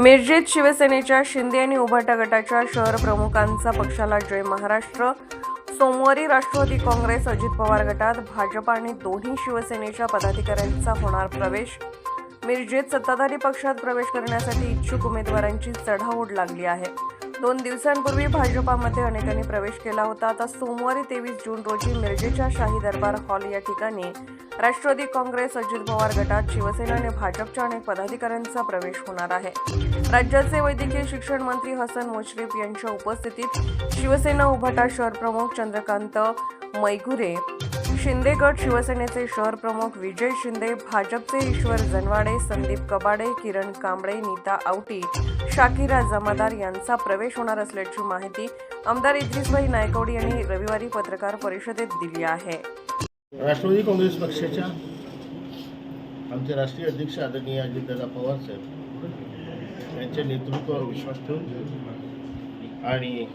मिरजेत शिवसेनेच्या शिंदे आणि उभाटा गटाच्या शहर प्रमुखांचा पक्षाला जय महाराष्ट्र. सोमवारी राष्ट्रवादी काँग्रेस अजित पवार गटात भाजप आणि दोन्ही शिवसेनेच्या पदाधिकाऱ्यांचा होणार प्रवेश. मिरजेत सत्ताधारी पक्षात प्रवेश करण्यासाठी इच्छुक उमेदवारांची चढाओढ लागली आहे. दोन दिवसांपूर्वी भाजपामध्ये अनेकांनी प्रवेश केला होता. आता सोमवारी तेवीस जून रोजी मिरजेच्या शाही दरबार हॉल या ठिकाणी राष्ट्रवादी काँग्रेस अजित पवार गटात शिवसेना आणि भाजपच्या अनेक पदाधिकाऱ्यांचा प्रवेश होणार आहे. राज्याचे वैद्यकीय शिक्षण मंत्री हसन मुश्रीफ यांच्या उपस्थितीत शिवसेना उभाटा शहर प्रमुख चंद्रकांत मैगुरे शिंदे गट शिवसेनेचे शहर प्रमुख विजय शिंदे भाजपचे ईश्वर जनवाडे संदीप कबाडे किरण कांबळे नीता आवटी शाकिरा जमादार यांचा प्रवेश होणार असल्याची माहिती आमदार इद्रिसभाई नायकवडी यांनी रविवारी पत्रकार परिषदेत दिली आहे. राष्ट्रवादी काँग्रेस पक्षाच्या आमचे राष्ट्रीय अध्यक्ष आदरणीय अजितदादा पवार साहेब यांच्या नेतृत्वावर विश्वास ठेवून आणि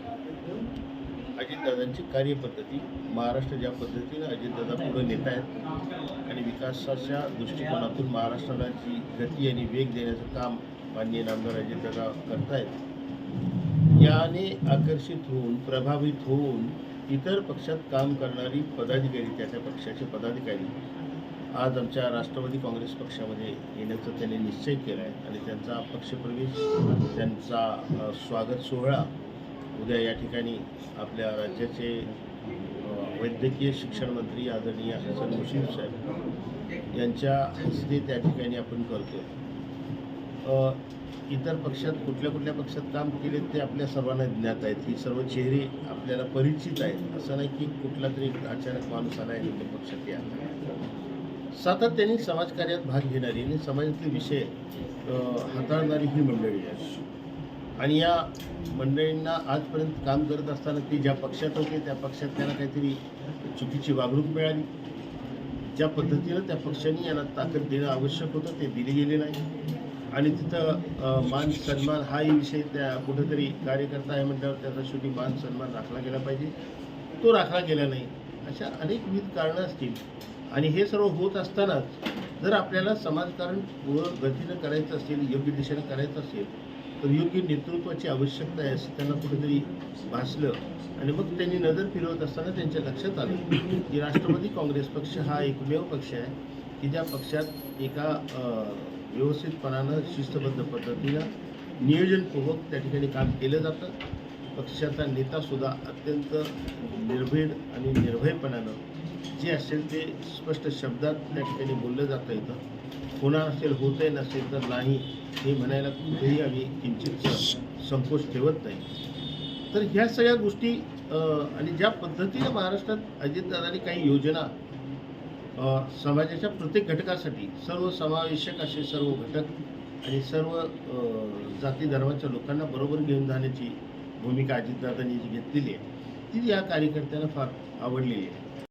अजितदादांची कार्यपद्धती महाराष्ट्र ज्या पद्धतीनं अजितदादा पुढे नेत आहेत आणि विकासाच्या दृष्टिकोनातून महाराष्ट्राला जी गती आणि वेग देण्याचं काम माननीय नामदार अजितदादा करतायत याने आकर्षित होऊन प्रभावित होऊन इतर पक्षात काम करणारी पदाधिकारी त्या त्या पक्षाचे पदाधिकारी आज आमच्या राष्ट्रवादी काँग्रेस पक्षामध्ये येण्याचा त्यांनी निश्चय केला आहे आणि त्यांचा पक्षप्रवेश त्यांचा स्वागत सोहळा उद्या या ठिकाणी आपल्या राज्याचे वैद्यकीय शिक्षण मंत्री आदरणीय हसन मुशीफ साहेब यांच्या हस्ते त्या ठिकाणी आपण करतो इतर पक्षात कुठल्या कुठल्या पक्षात काम केले ते आपल्या सर्वांना ज्ञात आहेत. ही सर्व चेहरे आपल्याला परिचित आहेत. असं नाही की कुठला तरी अचानक माणूस आला आहे त्या पक्षात या सातत्याने समाजकार्यात भाग घेणारी आणि समाजातले विषय हाताळणारी ही मंडळी आहे. आणि या मंडळींना आजपर्यंत काम करत असताना ती ज्या पक्षात होते त्या पक्षात त्यांना काहीतरी चुकीची वागणूक मिळाली. ज्या पद्धतीनं त्या पक्षांनी यांना ताकद देणं आवश्यक होतं ते दिले गेले नाही. आणि तिथं मान सन्मान हाही विषय त्या कुठंतरी कार्यकर्ता आहे म्हटल्यावर त्याचा शेवटी मान सन्मान राखला गेला पाहिजे. तो राखला गेला नाही. अशा अनेक विविध कारणं असतील. आणि हे सर्व होत असतानाच जर आपल्याला समाजकारण व गतीनं करायचं असेल योग्य दिशेनं करायचं असेल तर योग्य नेतृत्वाची आवश्यकता आहे असं त्यांना कुठेतरी भासलं. आणि मग त्यांनी नजर फिरवत असताना त्यांच्या लक्षात आलं की राष्ट्रवादी काँग्रेस पक्ष हा एकमेव पक्ष आहे की ज्या पक्षात एका व्यवस्थितपणानं शिस्तबद्ध पद्धतीनं नियोजनपूर्वक त्या ठिकाणी काम केलं जातं. पक्षाचा नेतासुद्धा अत्यंत निर्भीड आणि निर्भयपणानं जे असेल ते स्पष्ट शब्दात त्या ठिकाणी बोललं जातं येतं होणार असेल होतंय नसेल तर नाही हे म्हणायला कुठेही आम्ही किंचित संकोच ठेवत नाही. तर ह्या सगळ्या गोष्टी आणि ज्या पद्धतीनं महाराष्ट्रात अजितदादांनी काही योजना समाजाच्या प्रत्येक घटकासाठी सर्व समावेशक असे सर्व घटक आणि सर्व जाती धर्माच्या लोकांना बरोबर घेऊन जाण्याची भूमिका अजितदादांनी जी घेतलेली आहे ती या कार्यकर्त्यांना फार आवडलेली आहे.